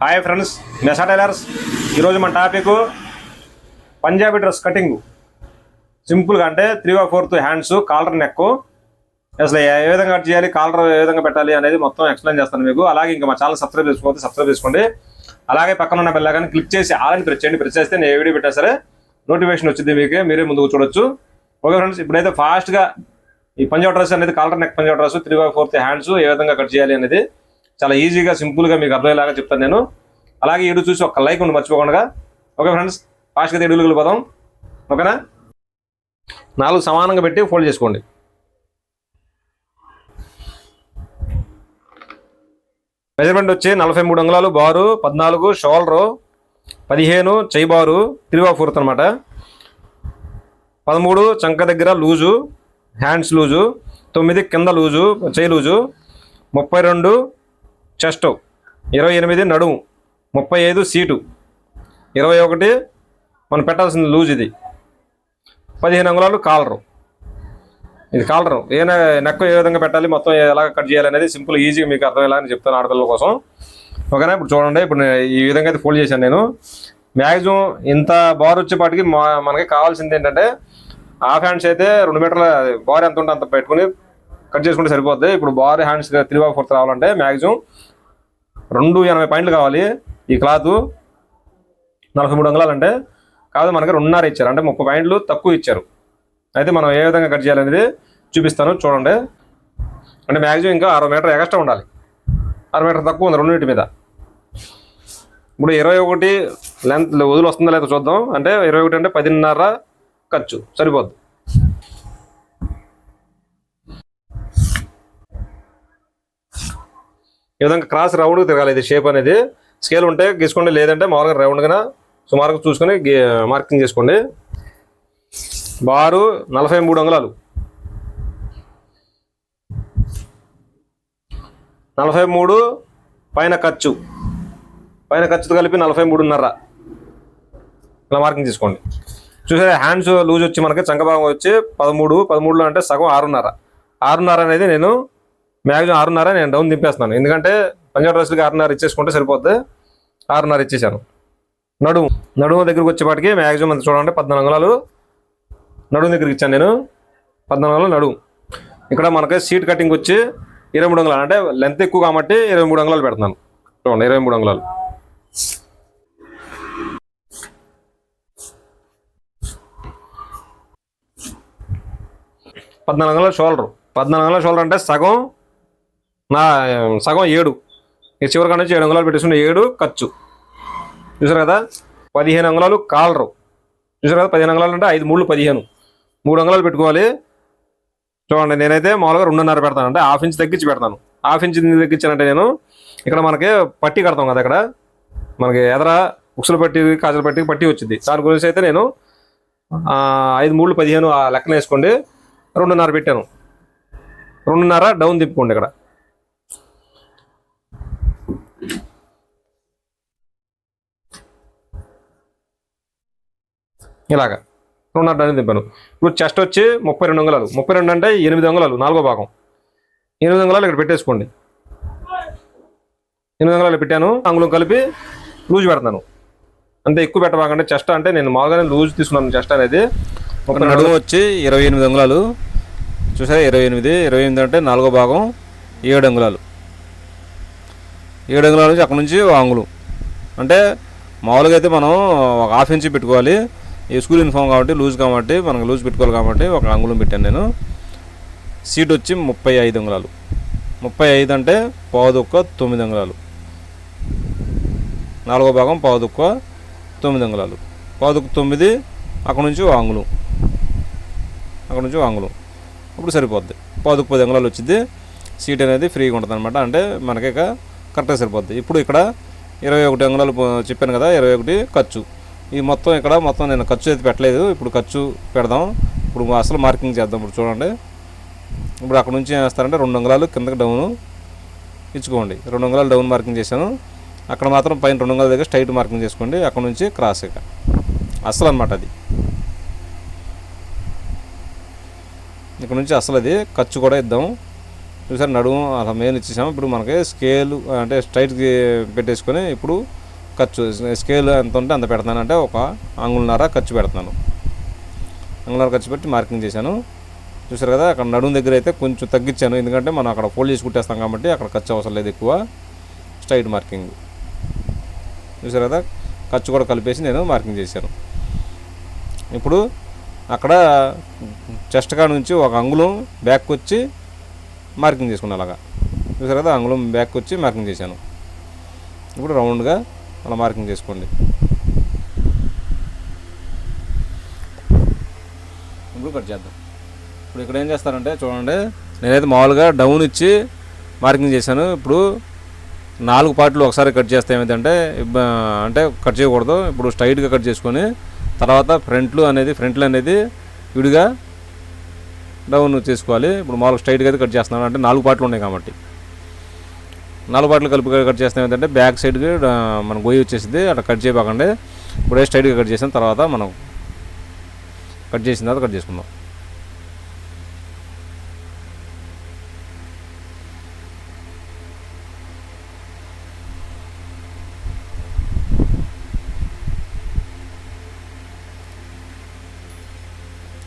Hi friends మెసా tailors ఈరోజు మన topic Punjabi dress cutting. సింపుల్గా అంటే three or fourth hands collar neck అసలు ఏ విధంగా కట్ చేయాలి కాలర్ ఏ విధంగా పెట్టాలి అనేది మొత్తం ఎక్స్ప్లెయిన్ చేస్తాను మీకు. అలాగే ఇంకా మా ఛానల్ సబ్స్క్రైబ్ చేసుకోవచ్చు సబ్స్క్రైబ్ చేసుకోండి. అలాగే పక్కన ఉన్న బెల్ క్లిక్ చేసి ఆలని ప్రెస్ చేయండి. ప్రెస్ చేస్తే నేను ఏ వీడియో పెట్టా సరే నోటిఫికేషన్ వచ్చింది మీకు. మీరే ముందుకు చూడొచ్చు. ఓకే ఫ్రెండ్స్ ఇప్పుడైతే ఫాస్ట్గా ఈ పంజాబ్ డ్రెస్ అనేది collar neck Punjab dress three by fourth hands ఏ విధంగా కట్ చేయాలి అనేది చాలా ఈజీగా సింపుల్గా మీకు అర్థమయ్యేలాగా చెప్తాను నేను. అలాగే ఇడు చూసి ఒక లైక్ ఉండి మర్చిపోకుండా ఓకే ఫ్రెండ్స్ ఫాస్ట్గా ఏడుగులు పోదాం ఓకేనా? నాలుగు సమానంగా పెట్టి ఫోల్డ్ చేసుకోండి. మెజర్మెంట్ వచ్చి నలభై మూడు అంగుళాలు బారు పద్నాలుగు షోల్డరు పదిహేను చెయ్యి బారు త్రీ ఫోర్త్ అనమాట పదమూడు చంక దగ్గర లూజు హ్యాండ్స్ లూజు తొమ్మిది కింద లూజు చేయి లూజు ముప్పై రెండు చెస్ట్. ఇరవై ఎనిమిది నడుము. ముప్పై ఐదు సీటు. ఇరవై ఒకటి మనం పెట్టాల్సిన లూజ్ ఇది. పదిహేను అంగుళాలు కాలరు. ఇది కాలరు. ఏ నె- నెక్ ఏ విధంగా పెట్టాలి మొత్తం ఎలా కట్ చేయాలి అనేది సింపుల్ ఈజీగా మీకు అర్థమయ్యేలా అని చెప్తాను ఆడపిల్లల కోసం. ఓకేనా? ఇప్పుడు చూడండి ఇప్పుడు నేను ఈ విధంగా అయితే ఫోల్డ్ చేశాను నేను. మ్యాక్సిమం ఇంత బార్ వచ్చేపాటికి మా మనకి కావాల్సింది ఏంటంటే హాఫ్ హ్యాండ్స్ అయితే రెండు మీటర్ల బార్ ఎంత ఉంటే అంత పెట్టుకుని కట్ చేసుకుంటే సరిపోద్ది. ఇప్పుడు bar hands three by fourth రావాలంటే మ్యాక్సిమం రెండు ఎనభై పాయింట్లు కావాలి. ఈ క్లాత్ నలభై మూడు వందలు అంటే కాదు మనకి రెండున్నర ఇచ్చారు. అంటే ముప్పై పాయింట్లు తక్కువ ఇచ్చారు. అయితే మనం ఏ విధంగా కట్ చేయాలనేది చూపిస్తాను. చూడండి. అంటే మ్యాక్సిమం ఇంకా అరవై మీటర్ ఎక్స్ట్రా ఉండాలి. అరవై మీటర్ తక్కువ ఉంది రెండింటి మీద. ఇప్పుడు ఇరవై ఒకటి లెంత్ వదులు వస్తుందా లేదా చూద్దాం. అంటే ఇరవై ఒకటి అంటే పదిన్నర ఖర్చు. సరిపోద్ది. ఈ విధంగా క్రాస్ రౌండ్ తిరగాలి ఇది షేప్ అనేది. స్కేల్ ఉంటే గీసుకోండి లేదంటే మామూలుగా రౌండ్గా సుమారుగా చూసుకొని మార్కింగ్ చేసుకోండి. బారు నలభై మూడు అంగుళాలు. నలభై మూడు పైన ఖర్చు. పైన ఖర్చుతో కలిపి నలభై మూడున్నర. ఇలా మార్కింగ్ తీసుకోండి. చూసారా హ్యాండ్స్ లూజ్ వచ్చి మనకి చంకభాగం వచ్చి పదమూడు పదమూడులో అంటే సగం ఆరున్నర. ఆరున్నర అనేది నేను మ్యాక్సిమం ఆరున్నర నేను డౌన్ దింపేస్తున్నాను. ఎందుకంటే పంజాబ్ రైస్కి ఆరున్నర ఇచ్చేసుకుంటే సరిపోద్ది. ఆరున్నర ఇచ్చేసాను నడుము నడుము దగ్గరికి వచ్చేపాటికి మ్యాక్సిమం అంత చూడండి పద్నాలుగు అంగుళాలు నడుము దగ్గరికి ఇచ్చాను నేను. పద్నాలుగు అంగుళాలు నడుము. ఇక్కడ మనకి సీట్ కటింగ్ వచ్చి ఇరవై మూడు అంగుళాలు అంటే లెంత్ ఎక్కువ కాబట్టి ఇరవై మూడు అంగుళాలు పెడుతున్నాను. చూడండి ఇరవై మూడు అంగుళాలు. పద్నాలుగు అంగుళాల షోల్డర్. పద్నాలుగు అంగుళాల షోల్డర్ అంటే సగం నా సగం ఏడు. ఈ చివరి కాడ నుంచి ఏడు అంగుళాలు పెట్టేసుకుని ఏడు ఖర్చు. చూసారు కదా? పదిహేను అంగుళాలు కాలరు. చూసారు కదా? పదిహేను అంగుళాలు అంటే ఐదు మూడు పదిహేను. మూడు అంగుళాలు పెట్టుకోవాలి. చూడండి నేనైతే మామూలుగా రెండున్నర పెడతాను. అంటే హాఫ్ ఇంచ్ తగ్గించి పెడతాను. హాఫ్ ఇంచ్ తగ్గించానంటే నేను ఇక్కడ మనకి పట్టి కడతాం కదా ఇక్కడ. మనకి ఎదర ఉక్సులు పట్టి కాజల పట్టి పట్టి వచ్చింది. దాని గురించి అయితే నేను ఐదు మూడు పదిహేను ఆ లెక్కన వేసుకోండి. రెండున్నర పెట్టాను. రెండున్నర డౌన్ తిప్పుకోండి ఇక్కడ. ఇలాగా. రెండున్నర డౌన్ తిప్పాను ఇప్పుడు చెస్ట్ వచ్చి ముప్పై రెండు అంగుళాలు. ముప్పై రెండు అంటే ఎనిమిది అంగుళాలు నాలుగో భాగం. ఎనిమిది అంగుళాలు ఇక్కడ పెట్టేసుకోండి. ఎనిమిది అంగుళాలు పెట్టాను అంగుళం కలిపి లూజ్ పెడతాను. అంతే ఎక్కువ పెట్టబాకంటే చెస్ట్ అంటే నేను మామూలుగానే లూజ్ తీసుకున్నాను చెస్ట్ అనేది. ఒక నడుము వచ్చి ఇరవై ఎనిమిది అంగుళాలు. చూసారా? ఇరవై ఎనిమిది ఇరవై ఎనిమిది అంటే నాలుగో భాగం ఏడు అంగుళాలు. ఏడు అంగుళాల నుంచి అక్కడ నుంచి ఒక అంగుళం. అంటే మామూలుగా అయితే మనం ఒక హాఫ్ ఇంచ్ పెట్టుకోవాలి. ఈ స్కూల్ యూనిఫామ్ కాబట్టి లూజ్ కాబట్టి మనకు లూజ్ పెట్టుకోవాలి కాబట్టి ఒక అంగుళం పెట్టాను నేను. సీట్ వచ్చి ముప్పై ఐదు అంగుళాలు. ముప్పై ఐదు అంటే పావుదొక్క తొమ్మిది అంగుళాలు. నాలుగో భాగం పావుదొక్క తొమ్మిది అంగుళాలు. పావుదొక్క తొమ్మిది అక్కడ నుంచి ఓ అంగుళం. అక్కడ నుంచి ఓ అంగుళం. ఇప్పుడు సరిపోద్ది. పావుదొక్క పది అంగుళాలు వచ్చింది సీట్ అనేది ఫ్రీగా ఉంటుంది అనమాట అంటే మనకి ఇక కరెక్ట్గా సరిపోద్ది. ఇప్పుడు ఇక్కడ ఇరవై ఒకటి అంగుళాలు చెప్పాను కదా ఇరవై ఒకటి ఖర్చు. ఈ మొత్తం ఇక్కడ మొత్తం నేను ఖర్చు అయితే పెట్టలేదు. ఇప్పుడు ఖర్చు పెడదాం. ఇప్పుడు అసలు మార్కింగ్ చేద్దాం. ఇప్పుడు చూడండి. ఇప్పుడు అక్కడ నుంచి ఏం చేస్తారంటే రెండు అంగుళాలు కిందకి డౌన్ ఇచ్చుకోండి. రెండు అంగుళాలు డౌన్ మార్కింగ్ చేశాను. అక్కడ మాత్రం పైన రెండు వందల దగ్గర స్ట్రైట్ మార్కింగ్ చేసుకోండి. అక్కడ నుంచి క్రాస్ ఇక. అసలు అనమాట అది. ఇక్కడ నుంచి అసలు అది. ఖర్చు కూడా ఇద్దాం. చూసారు నడుము అలా మెయిన్ ఇచ్చేసాము ఇప్పుడు మనకి స్కేల్ అంటే స్ట్రైట్కి పెట్టేసుకొని ఇప్పుడు ఖర్చు స్కేల్ ఎంత ఉంటే అంత పెడతాను. అంటే ఒక అంగుళన్నర ఖర్చు పెడతాను అంగుళన్నర ఖర్చు పెట్టి మార్కింగ్ చేశాను. చూసారు కదా అక్కడ నడుము దగ్గర అయితే కొంచెం తగ్గించాను. ఎందుకంటే మనం అక్కడ ఫోల్డ్ చేసి కుట్టేస్తాం కాబట్టి అక్కడ ఖర్చు అవసరం లేదు ఎక్కువ. Straight marking. చూసారు కదా ఖర్చు కూడా కలిపేసి నేను మార్కింగ్ చేశాను. ఇప్పుడు అక్కడ చెస్ట్ కాడ నుంచి ఒక అంగుళం బ్యాక్ వచ్చి మార్కింగ్ చేసుకున్నాను అలాగా చూసారు కదా అంగుళం బ్యాక్ వచ్చి మార్కింగ్ చేశాను. ఇప్పుడు రౌండ్గా అలా మార్కింగ్ చేసుకోండి. ఇప్పుడు కట్ చేద్దాం. ఇప్పుడు ఇక్కడ ఏం చేస్తారంటే చూడండి నేనైతే మామూలుగా డౌన్ ఇచ్చి మార్కింగ్ చేశాను. ఇప్పుడు నాలుగు పార్ట్లు ఒకసారి కట్ చేస్తే ఏమైందంటే అంటే కట్ చేయకూడదు. ఇప్పుడు స్ట్రైట్గా కట్ చేసుకొని తర్వాత ఫ్రంట్లు అనేది ఫ్రంట్లు అనేది విడిగా డౌన్ చేసుకోవాలి. ఇప్పుడు మామూలుగా స్ట్రైట్గా అయితే కట్ చేస్తున్నాను. అంటే నాలుగు పార్ట్లు ఉన్నాయి కాబట్టి. నాలుగు పార్ట్లు కలిపి కట్ చేస్తాం ఏంటంటే బ్యాక్ సైడ్కి మన గొయ్యి వచ్చేసింది అట్లా కట్ చేయబాకండి. ఇప్పుడే స్ట్రైట్గా కట్ చేసిన తర్వాత మనం కట్ చేసిన తర్వాత కట్ చేసుకుందాం.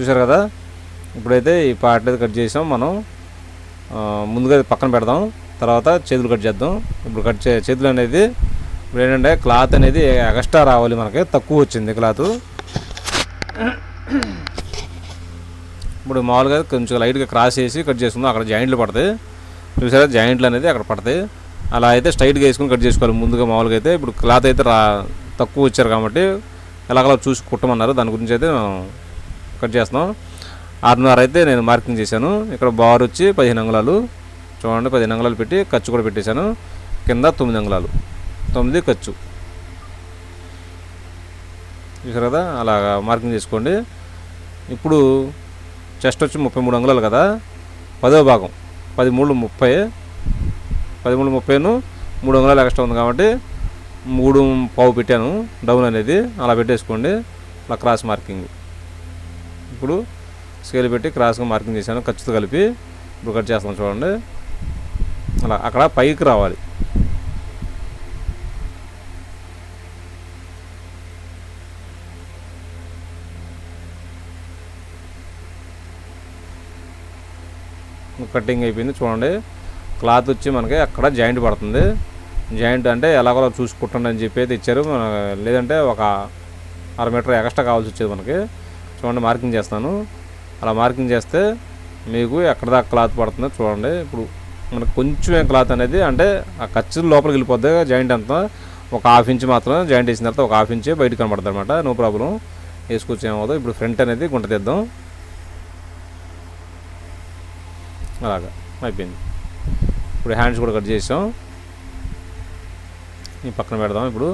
చూసారు కదా? ఇప్పుడైతే ఈ పార్ట్ అయితే కట్ చేసాం మనం. ముందుగా పక్కన పెడదాం. తర్వాత చేతులు కట్ చేద్దాం. ఇప్పుడు కట్ చే చేతులు అనేది ఇప్పుడు ఏంటంటే క్లాత్ అనేది ఎక్స్ట్రా రావాలి మనకి తక్కువ వచ్చింది క్లాత్. ఇప్పుడు మామూలుగా కొంచెం లైట్గా క్రాస్ చేసి కట్ చేసుకుందాం. అక్కడ జాయింట్లు పడతాయి. చూసారా? జాయింట్లు అనేది అక్కడ పడతాయి. అలా అయితే స్ట్రైట్గా వేసుకొని కట్ చేసుకోవాలి. ముందుగా మామూలుగా అయితే ఇప్పుడు క్లాత్ అయితే రా తక్కువ వచ్చారు కాబట్టి ఎలాగలా చూసి కుట్టమన్నారు. దాని గురించి అయితే మనం కట్ చేస్తున్నాం. ఆరున్నర అయితే నేను మార్కింగ్ చేశాను. ఇక్కడ బార్ వచ్చి పదిహేను అంగుళాలు. చూడండి పదిహేను అంగుళాలు పెట్టి ఖర్చు కూడా పెట్టేశాను. కింద తొమ్మిది అంగుళాలు. తొమ్మిది ఖర్చు. చూసారు కదా? అలా మార్కింగ్ చేసుకోండి. ఇప్పుడు చెస్ట్ వచ్చి ముప్పై మూడు అంగుళాలు కదా? పదో భాగం. పది మూడు ముప్పై. పదిమూడు ముప్పైను మూడు అంగుళాలు ఎక్స్ట్రా ఉంది కాబట్టి మూడు పావు పెట్టాను. డౌన్ అనేది అలా పెట్టేసుకోండి. అలా క్రాస్ మార్కింగ్ ఇప్పుడు స్కేల్ పెట్టి క్రాస్గా మార్కింగ్ చేశాను. ఖర్చుతో కలిపి. ఇప్పుడు కట్ చేస్తాను చూడండి. అలా అక్కడ పైకి రావాలి. కటింగ్ అయిపోయింది చూడండి. క్లాత్ వచ్చి మనకి అక్కడ జాయింట్ పడుతుంది. జాయింట్ అంటే ఎలాగో చూసుకుంటుండని అని చెప్పి అయితే ఇచ్చారు లేదంటే ఒక అర మీటర్ ఎక్స్ట్రా కావాల్సి వచ్చేది మనకి. చూడండి మార్కింగ్ చేస్తాను అలా మార్కింగ్ చేస్తే మీకు ఎక్కడ దాకా క్లాత్ పడుతుందో చూడండి. ఇప్పుడు మనకు కొంచెం క్లాత్ అనేది అంటే ఆ ఖర్చు లోపలికి వెళ్ళిపోద్ది జాయింట్ అంతా ఒక హాఫ్ ఇంచ్ మాత్రం జాయింట్ వేసిన తర్వాత ఒక హాఫ్ ఇంచే బయట కనబడుతుంది అనమాట నో ప్రాబ్లం. వేసుకొచ్చి ఏమవుతుంది ఇప్పుడు ఫ్రంట్ అనేది గుంట తీద్దాం. అలాగా. అయిపోయింది. ఇప్పుడు హ్యాండ్స్ కూడా కట్ చేసాం. ఈ పక్కన పెడదాం ఇప్పుడు.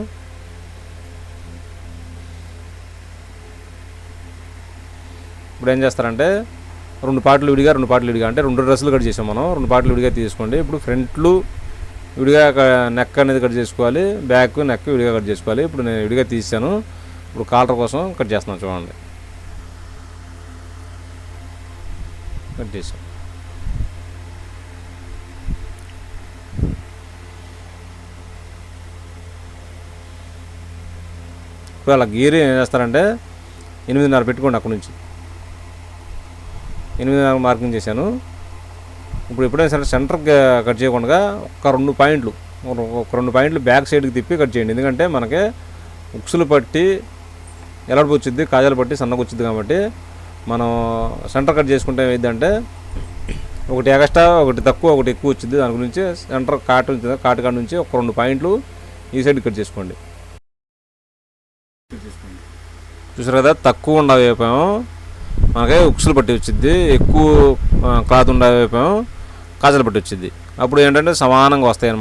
ఇప్పుడు ఏం చేస్తారంటే రెండు పాటలు విడిగా రెండు పాటలు విడిగా. అంటే రెండు డ్రెస్సులు కట్ చేసాం మనం. రెండు పాటలు విడిగా తీసుకోండి. ఇప్పుడు ఫ్రంట్లు విడిగా నెక్ అనేది కట్ చేసుకోవాలి. బ్యాక్ నెక్ విడిగా కట్ చేసుకోవాలి. ఇప్పుడు నేను విడిగా తీసాను. ఇప్పుడు కాలర్ కోసం కట్ చేస్తున్నాను చూడండి. కట్ చేసాం ఇప్పుడు అలా గీరి ఏం చేస్తారంటే ఎనిమిదిన్నర పెట్టుకోండి అక్కడ నుంచి. ఎనిమిదిన్నర మార్కింగ్ చేశాను. ఇప్పుడు ఎప్పుడైనా సరే సెంటర్ కట్ చేయకుండా ఒక రెండు పాయింట్లు ఒక- రెండు పాయింట్లు బ్యాక్ సైడ్కి తిప్పి కట్ చేయండి. ఎందుకంటే మనకి ఉక్సులు పట్టి ఎలాంటి వచ్చింది కాజాలు పట్టి సన్నగా వచ్చింది కాబట్టి మనం సెంటర్ కట్ చేసుకుంటే ఏమైందంటే ఒకటి ఎక్స్ట్రా ఒకటి తక్కువ ఒకటి ఎక్కువ వచ్చింది దాని గురించి సెంటర్ కాటు కాటు కాడ నుంచి ఒక రెండు పాయింట్లు ఈ సైడ్ కట్ చేసుకోండి. చూసారు కదా తక్కువ ఉండే వైపాం మనకి ఉక్సులు పట్టి వచ్చింది ఎక్కువ క్లాత్ ఉండే కాజలు పట్టి వచ్చింది అప్పుడు ఏంటంటే సమానంగా వస్తాయి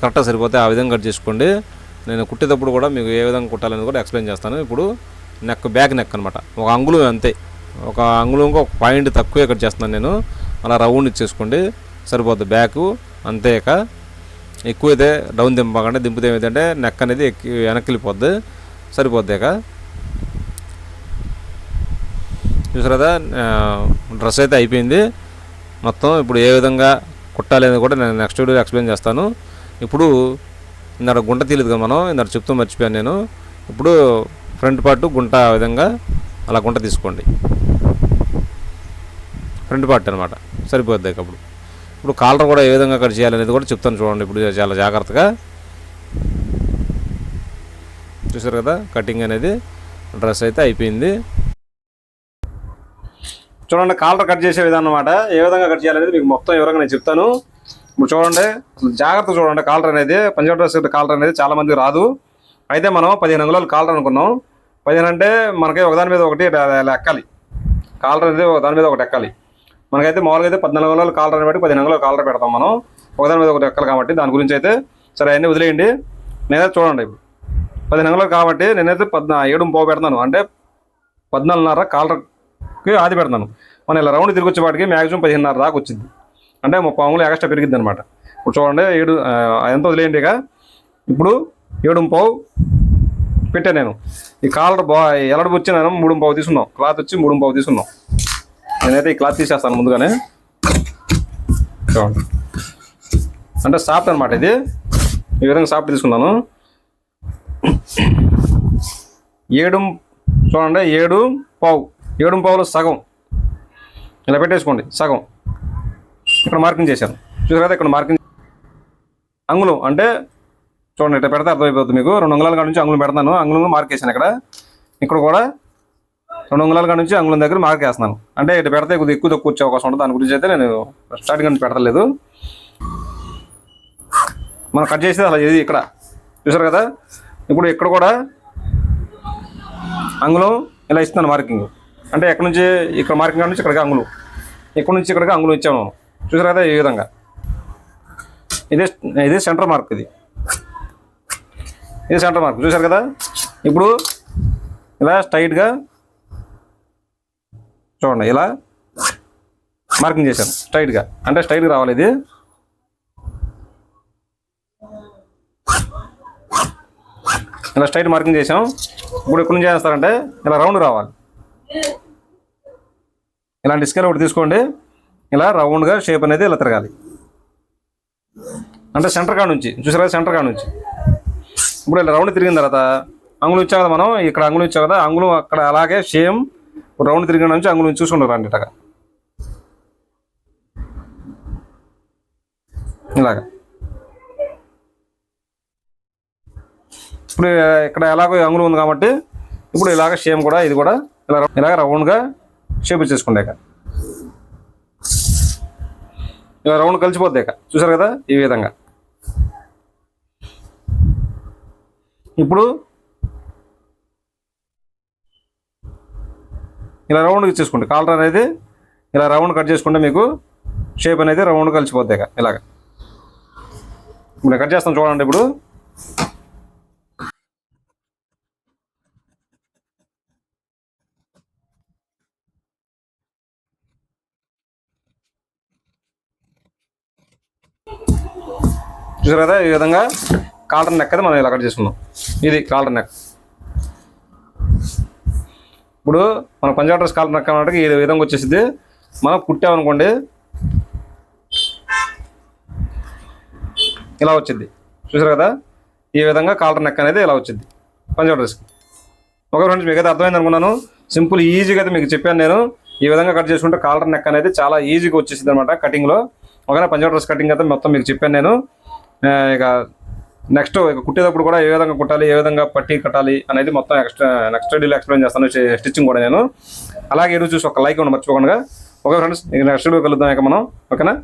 కరెక్ట్గా సరిపోతే ఆ విధంగా కట్ చేసుకోండి. నేను కుట్టేటప్పుడు కూడా మీకు ఏ విధంగా కుట్టాలని కూడా ఎక్స్ప్లెయిన్ చేస్తాను. ఇప్పుడు నెక్ బ్యాక్ నెక్ అనమాట ఒక అంగుళం అంతే. ఒక అంగుళంకి ఒక పాయింట్ తక్కువే కట్ చేస్తున్నాను నేను. అలా రౌండ్ ఇచ్చేసుకోండి. సరిపోద్ది బ్యాక్ అంతే ఇక. ఎక్కువైతే డౌన్ దింపకండి దింపితే ఏమైందంటే నెక్ అనేది ఎక్కి వెనక్కి వెళ్ళిపోద్ది. సరిపోద్ది ఇక. చూసారు? కదా డ్రెస్ అయితే అయిపోయింది. మొత్తం ఇప్పుడు ఏ విధంగా కుట్టాలనేది కూడా నేను నెక్స్ట్ వీడియో ఎక్స్ప్లెయిన్ చేస్తాను. ఇప్పుడు ఇందాక గుంట తీయలేదు కదా మనం ఇందాక చెప్తూ మర్చిపోయాను నేను. ఇప్పుడు ఫ్రంట్ పార్ట్ గుంట ఆ విధంగా అలా గుంట తీసుకోండి. ఫ్రంట్ పార్ట్ అనమాట సరిపోద్ది అప్పుడు. ఇప్పుడు కాలర్ కూడా ఏ విధంగా కట్ చేయాలనేది కూడా చెప్తాను చూడండి ఇప్పుడు చాలా జాగ్రత్తగా. చూసారు కదా? కటింగ్ అనేది డ్రెస్ అయితే అయిపోయింది. చూడండి కాలర్ కట్ చేసే విధానం అనమాట ఏ విధంగా కట్ చేయాలనేది మీకు మొత్తం వివరంగా నేను చెప్తాను. ఇప్పుడు చూడండి జాగ్రత్త చూడండి కాలర్ అనేది పంజాబ్ డ్రెస్ కాలర్ అనేది చాలా మందికి రాదు. అయితే మనం పదిహేను అంగుళాలు కాలర్ అనుకున్నాం. పదిహేను అంటే మనకి ఒకదాని మీద ఒకటి ఎక్కాలి కాలర్ అనేది దాని మీద ఒకటి ఎక్కాలి మనకైతే మామూలుగా అయితే పద్నాలుగు అంగుళాలు కాలర్ అని బట్టి పదిహేను అంగుళాలు కాలర్ పెడతాం మనం. ఒకదాని మీద ఒకటి ఎక్కాలి కాబట్టి దాని గురించి అయితే సరే అన్నీ వదిలేయండి. నేనైతే చూడండి ఇప్పుడు. పదిహేను అంగుళాలు కాబట్టి నేనైతే పద్నా ఏడు పావు పెడతాను. అంటే పద్నాలుగున్నర కాలర్ కాలర్కి ఆది పెడతాను మనం ఇలా రౌండ్ తిరిగి వచ్చేవాటికి మ్యాక్సిమం పదిహేనున్నర దాకా వచ్చింది. అంటే ముప్పై అంగులు ఎక్స్ట్రా పెరిగింది అనమాట ఇప్పుడు చూడండి ఏడు ఎంత వదిలేయండి ఇక? ఇప్పుడు ఏడు పావు పెట్టాను నేను. ఈ కాలర్ బా ఎలడు వచ్చి నేను మూడు పావు తీసుకున్నాం. క్లాత్ వచ్చి మూడు పావు తీసుకున్నాం. నేనైతే ఈ క్లాత్ తీసేస్తాను ముందుగానే. చూడండి. అంటే సాఫ్ట్ అనమాట ఇది. ఈ విధంగా సాఫ్ట్ తీసుకున్నాను. ఏడు చూడండి ఏడు పావు. ఏడు పావులు సగం. ఇలా పెట్టేసుకోండి సగం. ఇక్కడ మార్కింగ్ చేశాను చూసారు కదా ఇక్కడ మార్కింగ్ అంగుళం అంటే చూడండి ఇట్లా పెడితే అర్థమైపోతుంది మీకు. రెండు అంగుళాల కాడ నుంచి అంగుళం పెడతాను. అంగుళం మార్క్ చేశాను ఇక్కడ. ఇక్కడ కూడా రెండు అంగుళాల కాడ నుంచి అంగుళం దగ్గర మార్క్ వేస్తున్నాను అంటే ఇటు పెడితే కొద్దిగా ఎక్కువ తక్కువ వచ్చే అవకాశం ఉంటుంది. దాని గురించి అయితే నేను స్టార్టింగ్ నుంచి పెడతలేదు. మనం కట్ చేసేది అలా ఇది ఇక్కడ. చూసారు కదా? ఇప్పుడు ఇక్కడ కూడా అంగుళం ఇలా ఇస్తున్నాను మార్కింగ్. అంటే ఎక్కడి నుంచి ఇక్కడ మార్కింగ్ కాడ నుంచి ఇక్కడికి అంగుళం ఇక్కడ నుంచి ఇక్కడికి అంగుళం ఇచ్చాము చూసారు కదా ఈ విధంగా. ఇదే ఇదే సెంటర్ మార్క్ ఇది. ఇది సెంటర్ మార్క్ చూసారు కదా? ఇప్పుడు ఇలా స్ట్రైట్గా చూడండి ఇలా మార్కింగ్ చేశాను స్ట్రైట్గా అంటే స్ట్రైట్గా రావాలి ఇది. ఇలా స్ట్రైట్ మార్కింగ్ చేసాం ఇప్పుడు ఎక్కడి నుంచి చేస్తారంటే ఇలా రౌండ్ రావాలి. ఇలాంటి స్కేల్ ఒకటి తీసుకోండి. ఇలా రౌండ్గా షేప్ అనేది ఇలా తిరగాలి. అంటే సెంటర్ కాడ నుంచి. చూసారా? సెంటర్ కాడ నుంచి. ఇప్పుడు ఇలా రౌండ్ తిరిగిన తర్వాత అంగుళం ఇచ్చాం కదా మనం ఇక్కడ అంగుళం ఇచ్చాం కదా అంగుళం అక్కడ అలాగే సేమ్ రౌండ్ తిరిగిన నుంచి అంగుళం చూసుకుంటారు రండి ఇలాగా ఇలాగా. ఇప్పుడు ఇక్కడ ఎలాగో అంగుళం ఉంది కాబట్టి ఇప్పుడు ఇలాగ సేమ్ కూడా ఇది కూడా ఇలా ఇలాగ రౌండ్గా షేప్ ఇచ్చేసుకోండి ఇక. ఇలా రౌండ్ కలిసిపోద్ది ఇక. చూసారు కదా ఈ విధంగా. ఇప్పుడు ఇలా రౌండ్ ఇచ్చేసుకోండి కాలర్ అనేది ఇలా రౌండ్ కట్ చేసుకుంటే మీకు షేప్ అనేది రౌండ్ కలిసిపోద్ది ఇక. ఇలాగ. ఇప్పుడు కట్ చేస్తాం చూడండి ఇప్పుడు. చూసారు కదా? ఈ విధంగా కాలర్ నెక్ అయితే మనం ఇలా కట్ చేసుకున్నాం ఇది కాలర్ నెక్ ఇప్పుడు మన పంజాబ్ డ్రెస్ కాలర్ నెక్ అన్నట్టు ఈ విధంగా వచ్చేసింది మనం కుట్టామనుకోండి ఇలా వచ్చింది చూసారు కదా? ఈ విధంగా కాలర్ నెక్ అనేది ఇలా వచ్చింది పంజాబ్ డ్రెస్కి. ఒక ఫ్రెండ్స్ మీకు అయితే అర్థమైంది అనుకున్నాను. సింపుల్ ఈజీగా అయితే మీకు చెప్పాను నేను. ఈ విధంగా కట్ చేసుకుంటే కాలర్ నెక్ అనేది చాలా ఈజీగా వచ్చేసింది అనమాట కటింగ్లో ఒకవేళ పంజాబ్ డ్రెస్ కటింగ్ అయితే మొత్తం మీకు చెప్పాను నేను. ఇక నెక్స్ట్ ఇక కుట్టేటప్పుడు కూడా ఏ విధంగా కుట్టాలి ఏ విధంగా పట్టి కట్టాలి అనేది మొత్తం ఎక్స్ట్రా నెక్స్ట్ స్టడీలో ఎక్స్ప్లెయిన్ చేస్తాను. స్టిచ్చింగ్ కూడా నేను. అలాగే ఈరోజు చూసి ఒక లైక్ ఉండి మర్చిపోకుండా. ఓకే ఫ్రెండ్స్ నెక్స్ట్ వీడియో కలుద్దాం ఇక మనం. ఓకేనా?